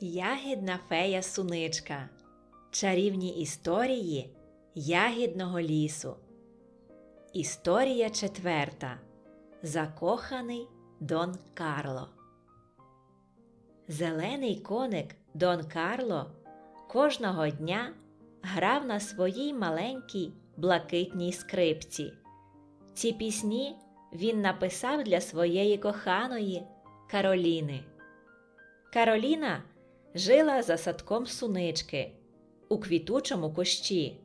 Ягідна фея суничка. Чарівні історії ягідного лісу. Історія четверта. Закоханий Дон Карло. Зелений коник Дон Карло кожного дня грав на своїй маленькій блакитній скрипці. Ці пісні він написав для своєї коханої Кароліни. Кароліна жила за садком сунички у квітучому кущі.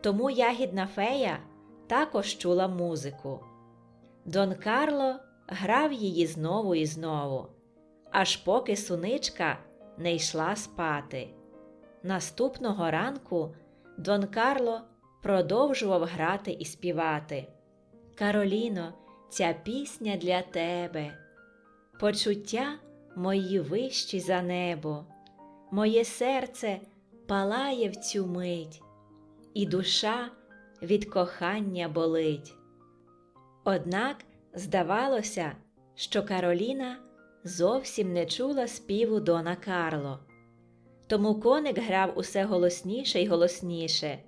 Тому ягідна фея також чула музику. Дон Карло грав її знову і знову, аж поки суничка не йшла спати. Наступного ранку Дон Карло продовжував грати і співати. Кароліно, ця пісня для тебе. Почуття мої вищі за небо, моє серце палає в цю мить, і душа від кохання болить. Однак здавалося, що Кароліна зовсім не чула співу Дона Карло. Тому коник грав усе голосніше й голосніше,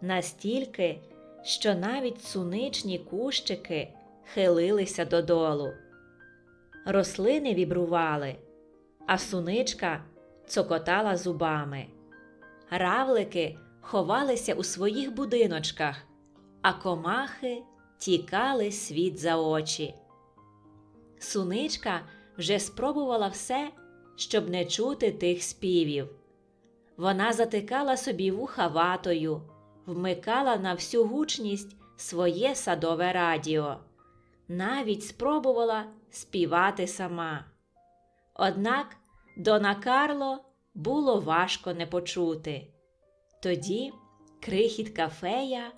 настільки, що навіть суничні кущики хилилися додолу. Рослини вібрували, а суничка цокотала зубами. Равлики ховалися у своїх будиночках, а комахи тікали світ за очі. Суничка вже спробувала все, щоб не чути тих співів. Вона затикала собі вуха ватою, вмикала на всю гучність своє садове радіо, навіть спробувала співати сама. Однак Дона Карло було важко не почути. Тоді крихітка фея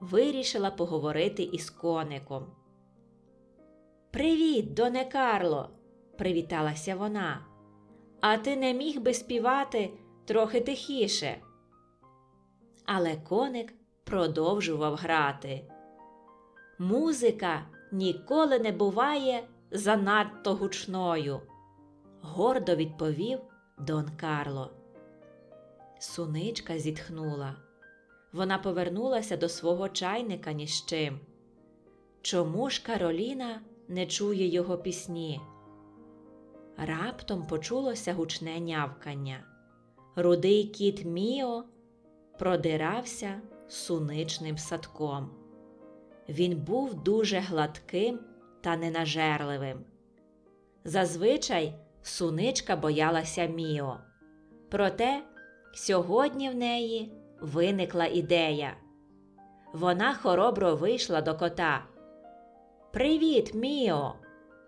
вирішила поговорити із коником. Привіт, Доне Карло, привіталася вона. А ти не міг би співати трохи тихіше. Але коник продовжував грати. Музика ніколи не буває занадто гучною, гордо відповів Дон Карло. Суничка зітхнула. Вона повернулася до свого чайника ні з чим. Чому ж Кароліна не чує його пісні? Раптом почулося гучне нявкання. Рудий кіт Міо продирався суничним садком. Він був дуже гладким та ненажерливим. Зазвичай суничка боялася Міо. Проте сьогодні в неї виникла ідея. Вона хоробро вийшла до кота. Привіт, Міо!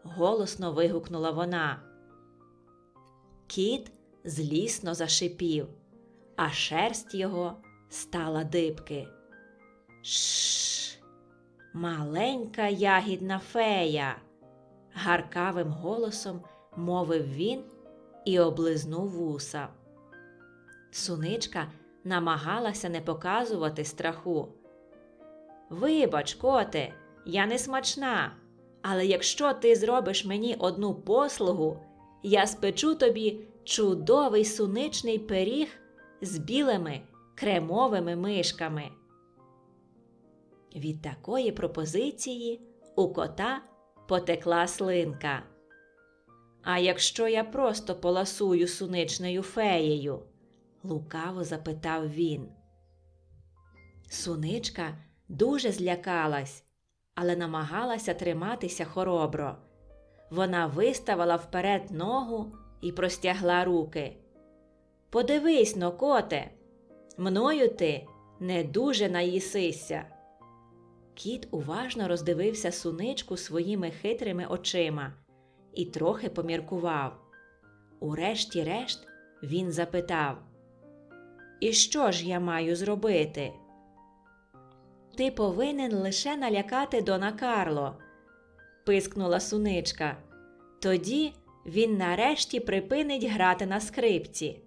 голосно вигукнула вона. Кіт злісно зашипів, а шерсть його стала дибки. Шш, маленька ягідна фея, гаркавим голосом мовив він і облизнув вуса. Суничка намагалася не показувати страху. Вибач, коте, я не смачна, але якщо ти зробиш мені одну послугу, я спечу тобі чудовий суничний пиріг з білими кремовими мишками. Від такої пропозиції у кота потекла слинка. А якщо я просто поласую суничною феєю? лукаво запитав він. Суничка дуже злякалась, але намагалася триматися хоробро. Вона виставила вперед ногу і простягла руки. Подивись но, коте, мною ти не дуже наїсися. Кіт уважно роздивився суничку своїми хитрими очима і трохи поміркував. Урешті-решт він запитав І що ж я маю зробити? Ти повинен лише налякати Дона Карло, пискнула суничка. Тоді він нарешті припинить грати на скрипці.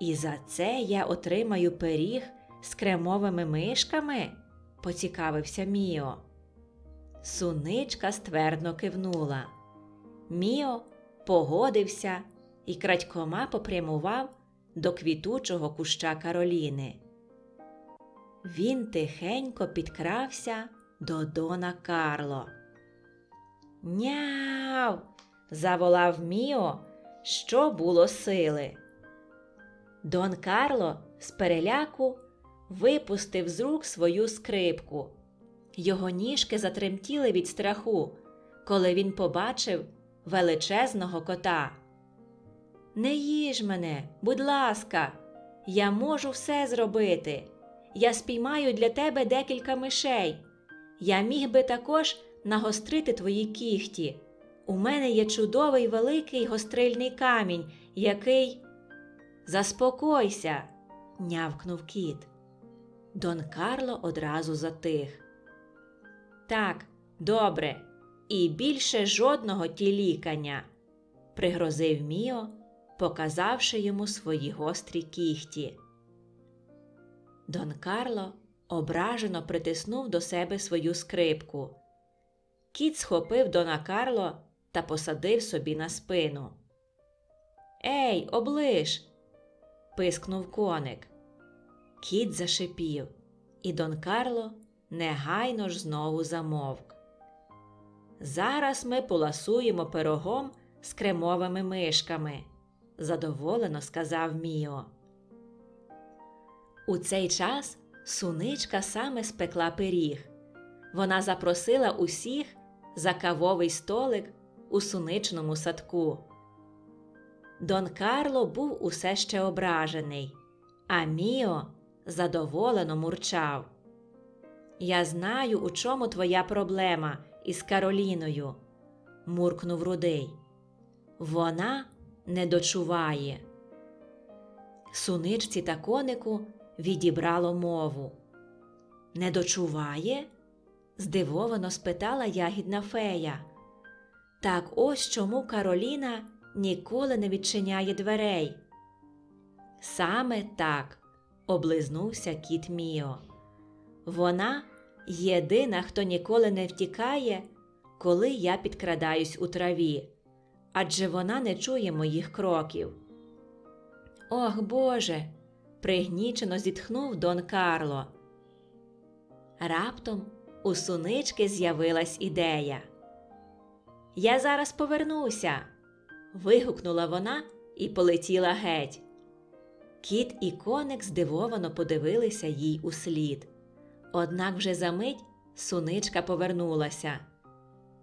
І за це я отримаю пиріг з кремовими мишками? Поцікавився Міо. Суничка ствердно кивнула. Міо погодився і крадькома попрямував до квітучого куща Кароліни. Він тихенько підкрався до Дона Карло. Няв. заволав Міо, що було сили. Дон Карло з переляку випустив з рук свою скрипку. Його ніжки затремтіли від страху, коли він побачив величезного кота. Не їж мене, будь ласка, я можу все зробити. Я спіймаю для тебе декілька мишей. Я міг би також нагострити твої кіхті. У мене є чудовий великий гострильний камінь, який. Заспокойся, нявкнув кіт. Дон Карло одразу затих. Так, добре, і більше жодного тілікання, пригрозив Міо, показавши йому свої гострі кіхті. Дон Карло ображено притиснув до себе свою скрипку. Кіт схопив Дона Карло та посадив собі на спину. Ей, оближ. пискнув коник. Кіт зашипів, і Дон Карло негайно ж знову замовк. Зараз ми поласуємо пирогом з кремовими мишками, задоволено сказав Міо. У цей час суничка саме спекла пиріг. Вона запросила усіх за кавовий столик у суничному садку. Дон Карло був усе ще ображений, а Міо задоволено мурчав. Я знаю, у чому твоя проблема із Кароліною, муркнув рудий. Вона не дочуває. Суничці та конику відібрало мову. Не дочуває? здивовано спитала ягідна фея. Так ось чому Кароліна ніколи не відчиняє дверей. Саме так, облизнувся кіт Міо. Вона єдина, хто ніколи не втікає, коли я підкрадаюсь у траві, адже вона не чує моїх кроків. Ох Боже. пригнічено зітхнув Дон Карло. Раптом у сунички з'явилась ідея. Я зараз повернуся. вигукнула вона і полетіла геть. Кіт і коник здивовано подивилися їй услід. Однак вже за мить суничка повернулася.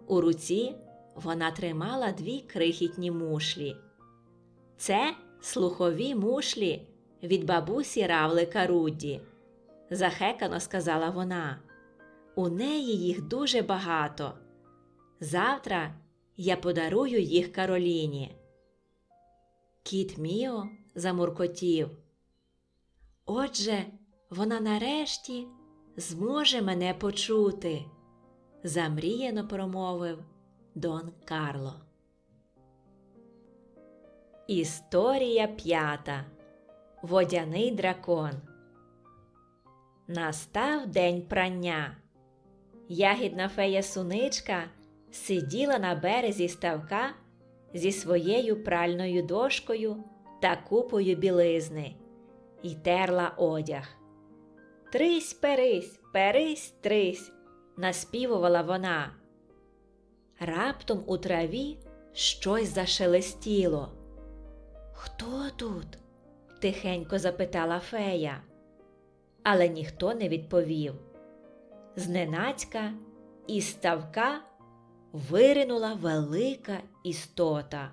У руці вона тримала дві крихітні мушлі. Це слухові мушлі від бабусі Равлика Рудді, захекано сказала вона. У неї їх дуже багато. Завтра я подарую їх Кароліні. Кіт Міо замуркотів. Отже, вона нарешті зможе мене почути, замріяно промовив Дон Карло. Історія п'ята. Водяний дракон. Настав день прання. Ягідна фея суничка сиділа на березі ставка зі своєю пральною дошкою та купою білизни і терла одяг. Трись перись, перись трись, наспівувала вона. Раптом у траві щось зашелестіло. Хто тут? тихенько запитала фея, але ніхто не відповів. Зненацька із ставка виринула велика істота.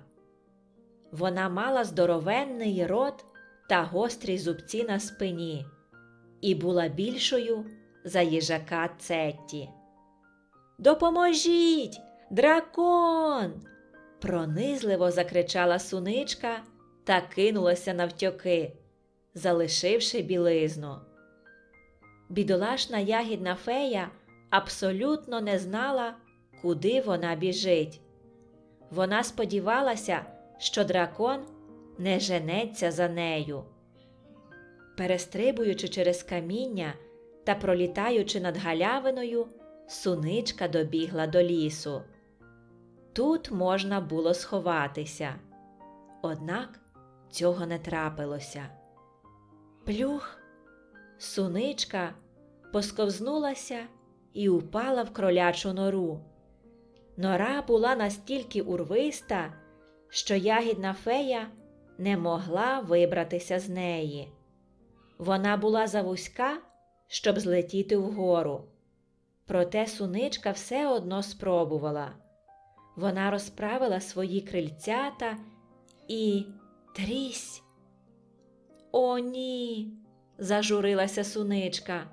Вона мала здоровенний рот та гострі зубці на спині і була більшою за їжака Цетті. Допоможіть, дракон! пронизливо закричала суничка та кинулася навтьоки, залишивши білизну. Бідолашна ягідна фея абсолютно не знала, куди вона біжить. Вона сподівалася, що дракон не женеться за нею. Перестрибуючи через каміння та пролітаючи над галявиною, суничка добігла до лісу. Тут можна було сховатися. Однак цього не трапилося. Плюх, суничка посковзнулася і упала в кролячу нору. Нора була настільки урвиста, що ягідна фея не могла вибратися з неї. Вона була завузька, щоб злетіти вгору. Проте суничка все одно спробувала. Вона розправила свої крильцята і трісь. О, ні. зажурилася суничка.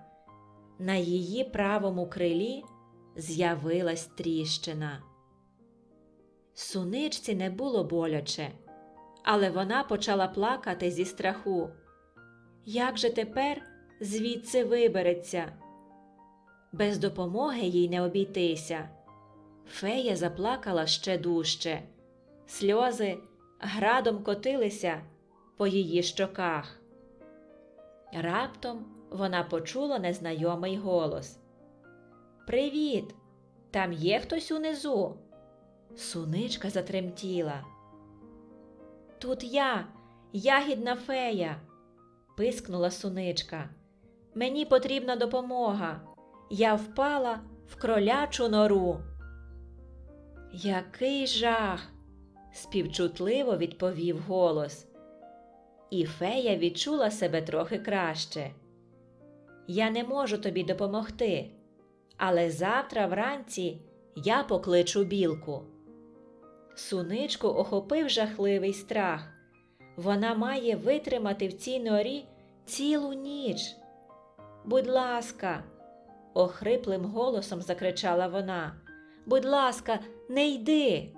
На її правому крилі з'явилась тріщина. Суничці не було боляче, але вона почала плакати зі страху. Як же тепер звідси вибереться? Без допомоги їй не обійтися. Фея заплакала ще дужче. Сльози градом котилися по її щоках. Раптом вона почула незнайомий голос. Привіт! Там є хтось унизу? Суничка затремтіла. Тут я, ягідна фея, пискнула суничка. Мені потрібна допомога. Я впала в кролячу нору. Який жах! співчутливо відповів голос. І фея відчула себе трохи краще. Я не можу тобі допомогти, але завтра вранці я покличу білку. Суничку охопив жахливий страх. Вона має витримати в цій норі цілу ніч. Будь ласка, охриплим голосом закричала вона. Будь ласка, не йди.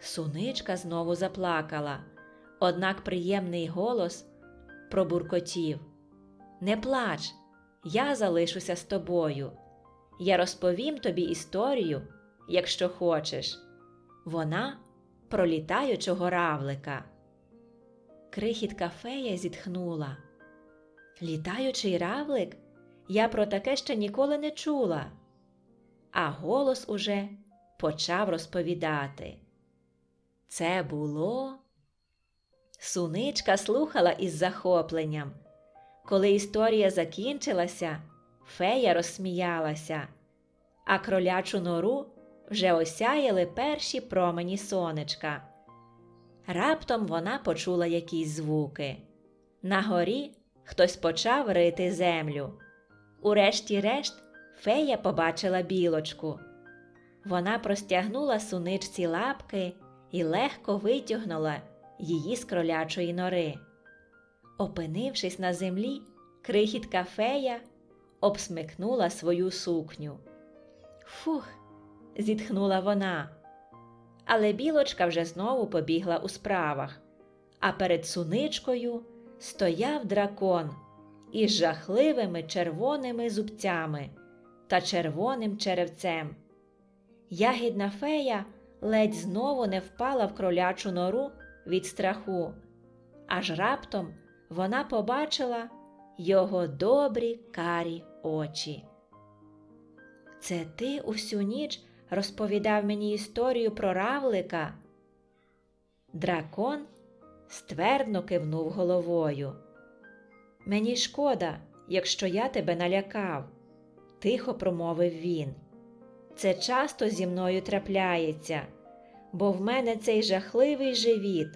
Суничка знову заплакала, однак приємний голос пробуркотів. Не плач, я залишуся з тобою. Я розповім тобі історію, якщо хочеш. Вона про літаючого равлика. Крихітка фея зітхнула. Літаючий равлик? Я про таке ще ніколи не чула. А голос уже почав розповідати. Це було. Суничка слухала із захопленням. Коли історія закінчилася, фея розсміялася, а кролячу нору вже осяяли перші промені сонечка. Раптом вона почула якісь звуки. На горі хтось почав рити землю. Урешті-решт фея побачила білочку. Вона простягнула суничці лапки і легко витягнула її з кролячої нори. Опинившись на землі, крихітка фея обсмикнула свою сукню. Фух, зітхнула вона. Але білочка вже знову побігла у справах, а перед суничкою стояв дракон із жахливими червоними зубцями та червоним черевцем. Ягідна фея ледь знову не впала в кролячу нору від страху, аж раптом вона побачила його добрі карі очі. Це ти усю ніч розповідав мені історію про равлика? Дракон ствердно кивнув головою. Мені шкода, якщо я тебе налякав, тихо промовив він. Це часто зі мною трапляється, бо в мене цей жахливий живіт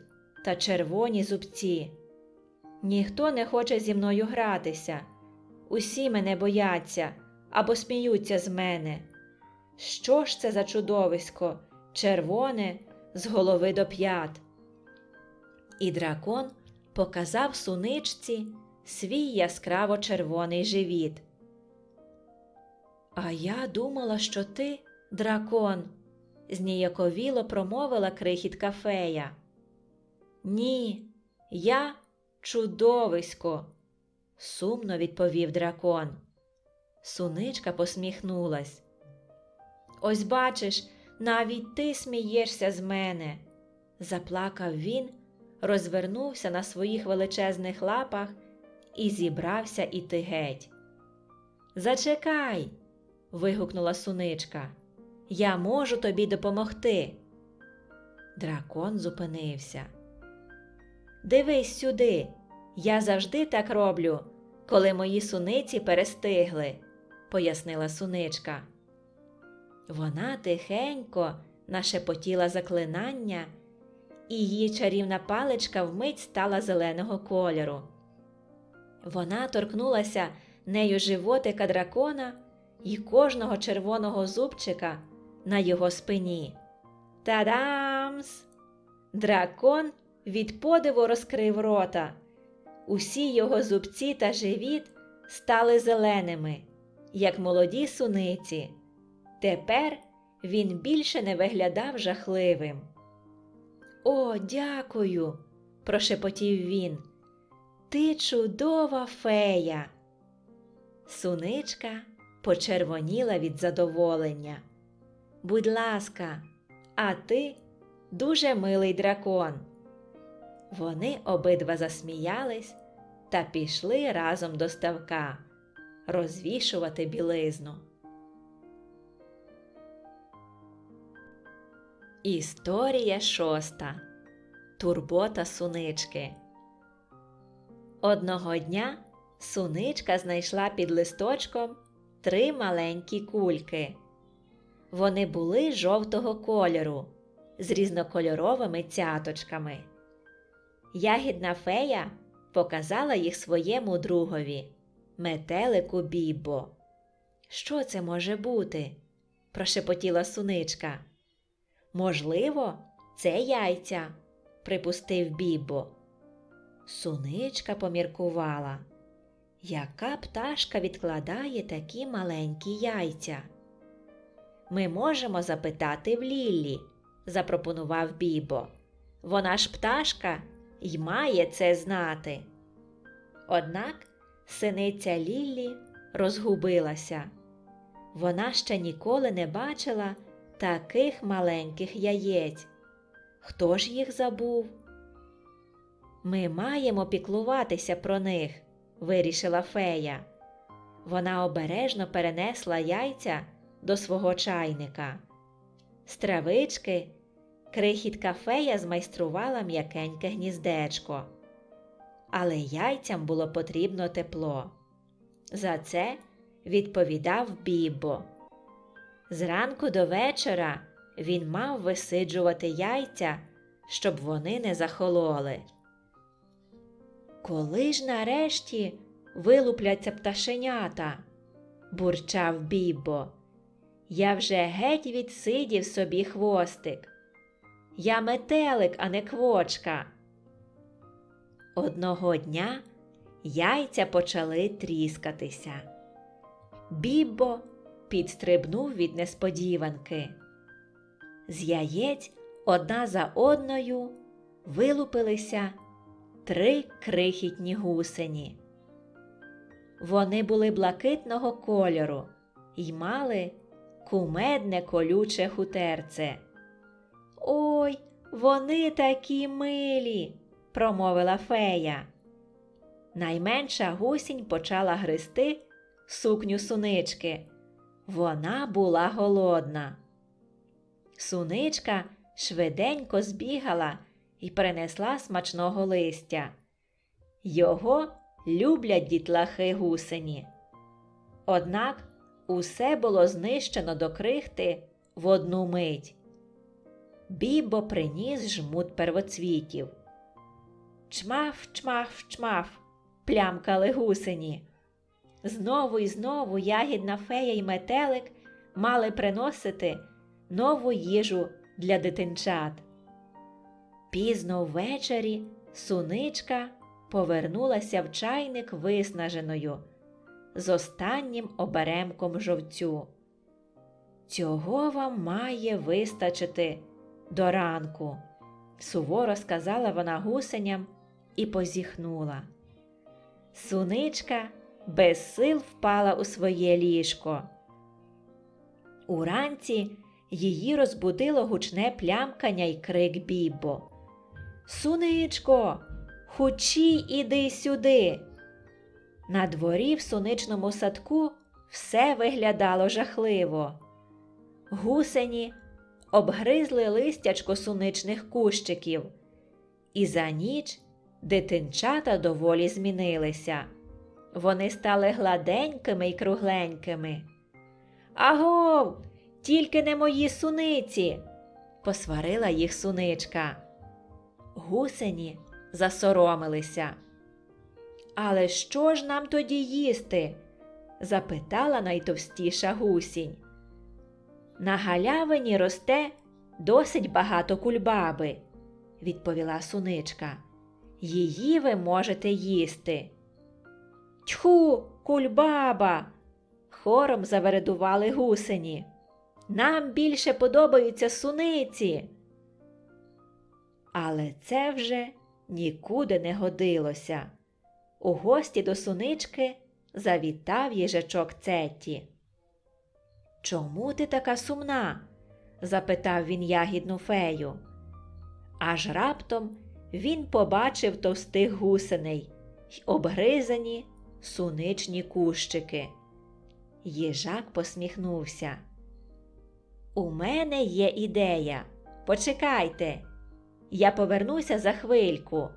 та червоні зубці. Ніхто не хоче зі мною гратися, усі мене бояться або сміються з мене. Що ж це за чудовисько, червоне з голови до п'ят? І дракон показав суничці свій яскраво червоний живіт. А я думала, що ти, дракон, зніяковіло промовила крихітка фея. Ні, я чудовисько, сумно відповів дракон. Суничка посміхнулась. Ось бачиш, навіть ти смієшся з мене, заплакав він, розвернувся на своїх величезних лапах і зібрався іти геть. Зачекай. вигукнула суничка. Я можу тобі допомогти. Дракон зупинився. дивись сюди. Я завжди так роблю, коли мої суниці перестигли, пояснила суничка. Вона тихенько нашепотіла заклинання, і її чарівна паличка вмить стала зеленого кольору. Вона торкнулася нею животика дракона і кожного червоного зубчика на його спині. Та-дамс! Дракон від подиву розкрив рота. Усі його зубці та живіт стали зеленими, як молоді суниці. Тепер він більше не виглядав жахливим. О, дякую, прошепотів він. Ти чудова фея. Суничка почервоніла від задоволення. Будь ласка, а ти дуже милий дракон. Вони обидва засміялись та пішли разом до ставка розвішувати білизну. Історія шоста. Турбота сунички. Одного дня суничка знайшла під листочком три маленькі кульки. Вони були жовтого кольору з різнокольоровими цяточками. Ягідна фея показала їх своєму другові, метелику Бібо. Що це може бути? прошепотіла суничка. Можливо, це яйця, припустив Бібо. Суничка поміркувала, яка пташка відкладає такі маленькі яйця. Ми можемо запитати в Ліллі, запропонував Бібо. Вона ж пташка й має це знати. Однак синиця Ліллі розгубилася. Вона ще ніколи не бачила таких маленьких яєць. Хто ж їх забув? Ми маємо піклуватися про них, вирішила фея. Вона обережно перенесла яйця до свого чайника. З травички крихітка фея змайструвала м'якеньке гніздечко. Але яйцям було потрібно тепло. За це відповідав Бібо. Зранку до вечора він мав висиджувати яйця, щоб вони не захололи. Коли ж нарешті вилупляться пташенята, бурчав Бібо. Я вже геть відсидів собі хвостик. Я метелик, а не квочка. Одного дня яйця почали тріскатися. Бібо підстрибнув від несподіванки. З яєць одна за одною вилупилися три крихітні гусені. Вони були блакитного кольору й мали кумедне колюче хутерце. Ой, вони такі милі, промовила фея. Найменша гусінь почала гризти сукню сунички. Вона була голодна. Суничка швиденько збігала і принесла смачного листя. Його люблять дітлахи гусені. Однак усе було знищено до крихти в одну мить. Бібо приніс жмут первоцвітів. Чмаф, чмаф, чмаф, плямкали гусені. Знову і знову ягідна фея й метелик мали приносити нову їжу для дитинчат. Пізно ввечері суничка повернулася в чайник виснаженою з останнім оберемком жовцю. Цього вам має вистачити до ранку, суворо сказала вона гусеням і позіхнула. Суничка без сил впала у своє ліжко. Уранці її розбудило гучне плямкання й крик Бібо. Суничко, хучій іди сюди. На дворі в суничному садку все виглядало жахливо. Гусені обгризли листячко суничних кущиків, і за ніч дитинчата доволі змінилися. Вони стали гладенькими й кругленькими. Агов, тільки не мої суниці, посварила їх суничка. Гусені засоромилися. Але що ж нам тоді їсти? запитала найтовстіша гусінь. На галявині росте досить багато кульбаби, відповіла суничка. Її ви можете їсти. Тьху, кульбаба. хором завередували гусені. Нам більше подобаються суниці. Але це вже нікуди не годилося. У гості до сунички завітав їжачок Цетті. Чому ти така сумна? запитав він ягідну фею. Аж раптом він побачив товстих гусеней й обгризані суничні кущики. Їжак посміхнувся. У мене є ідея. Почекайте, я повернуся за хвильку.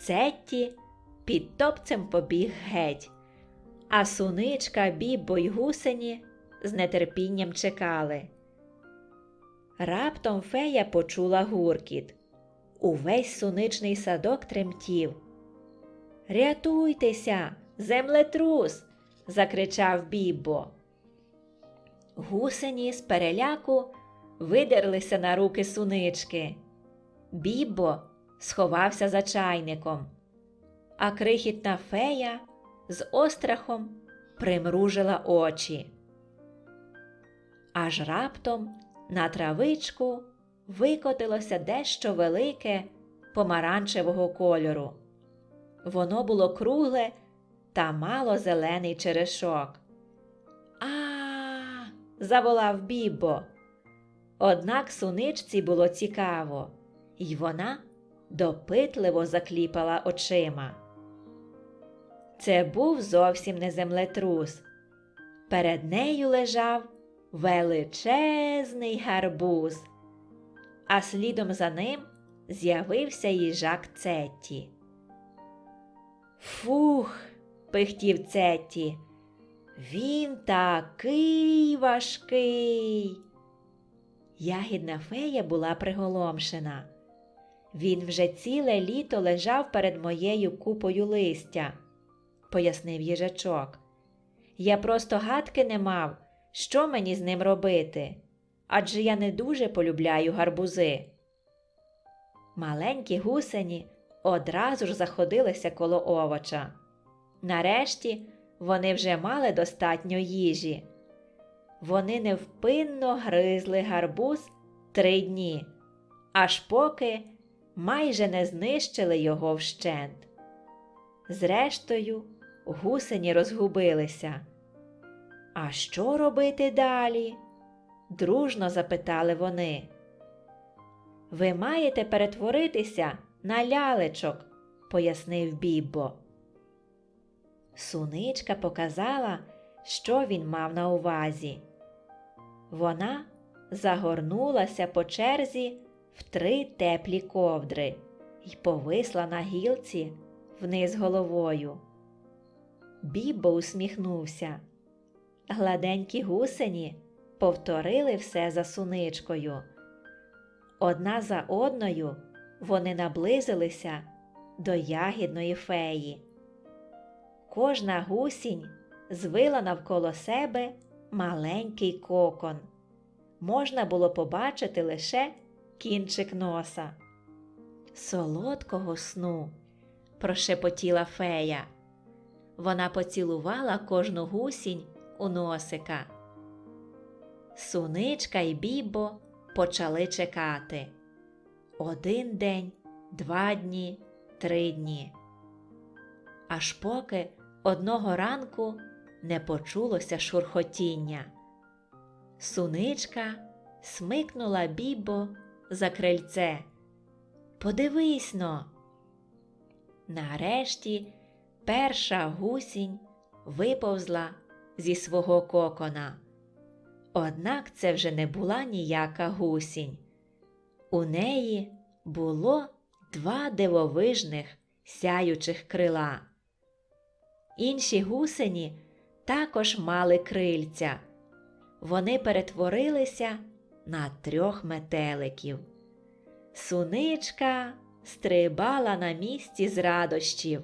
Цетті під топцем побіг геть, а суничка, бібо й гусені з нетерпінням чекали. Раптом фея почула гуркіт. Увесь суничний садок тремтів. Рятуйтеся, землетрус. закричав бібо. Гусені з переляку видерлися на руки сунички. Бібо сховався за чайником, а крихітна фея з острахом примружила очі. Аж раптом на травичку викотилося дещо велике помаранчевого кольору. Воно було кругле та мало зелений черешок. А, заволав Бібо. Однак суничці було цікаво, і вона допитливо закліпала очима. Це був зовсім не землетрус. Перед нею лежав величезний гарбуз, а слідом за ним з'явився їжак Цетті. Фух, пихтів Цетті, він такий важкий. Ягідна фея була приголомшена. Він вже ціле літо лежав перед моєю купою листя, пояснив їжачок. Я просто гадки не мав, що мені з ним робити, адже я не дуже полюбляю гарбузи. Маленькі гусені одразу ж заходилися коло овоча. Нарешті вони вже мали достатньо їжі. Вони невпинно гризли гарбуз три дні, аж поки майже не знищили його вщент. Зрештою, гусені розгубилися. А що робити далі? дружно запитали вони. Ви маєте перетворитися на лялечок, пояснив Біббо. Суничка показала, що він мав на увазі. Вона загорнулася по черзі в три теплі ковдри й повисла на гілці вниз головою. Бібо усміхнувся. Гладенькі гусені повторили все за суничкою. Одна за одною вони наблизилися до ягідної феї. Кожна гусінь звила навколо себе маленький кокон. Можна було побачити лише кінчик носа. Солодкого сну, прошепотіла фея. Вона поцілувала кожну гусінь у носика. Суничка й бібо почали чекати. Один день, два дні, три дні. Аж поки одного ранку не почулося шурхотіння. Суничка смикнула бібо за крильце. Подивись но. Нарешті перша гусінь виповзла зі свого кокона. Однак це вже не була ніяка гусінь. У неї було два дивовижних сяючих крила. Інші гусені також мали крильця. Вони перетворилися на трьох метеликів. Суничка стрибала на місці з радощів.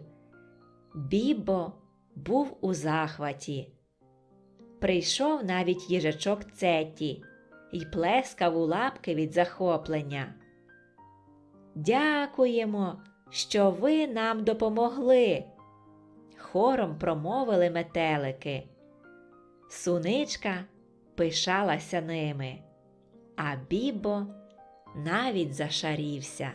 Бібо був у захваті. Прийшов навіть їжачок Цеті й плескав у лапки від захоплення. Дякуємо, що ви нам допомогли. Хором промовили метелики. Суничка пишалася ними, а Бібо навіть зашарівся.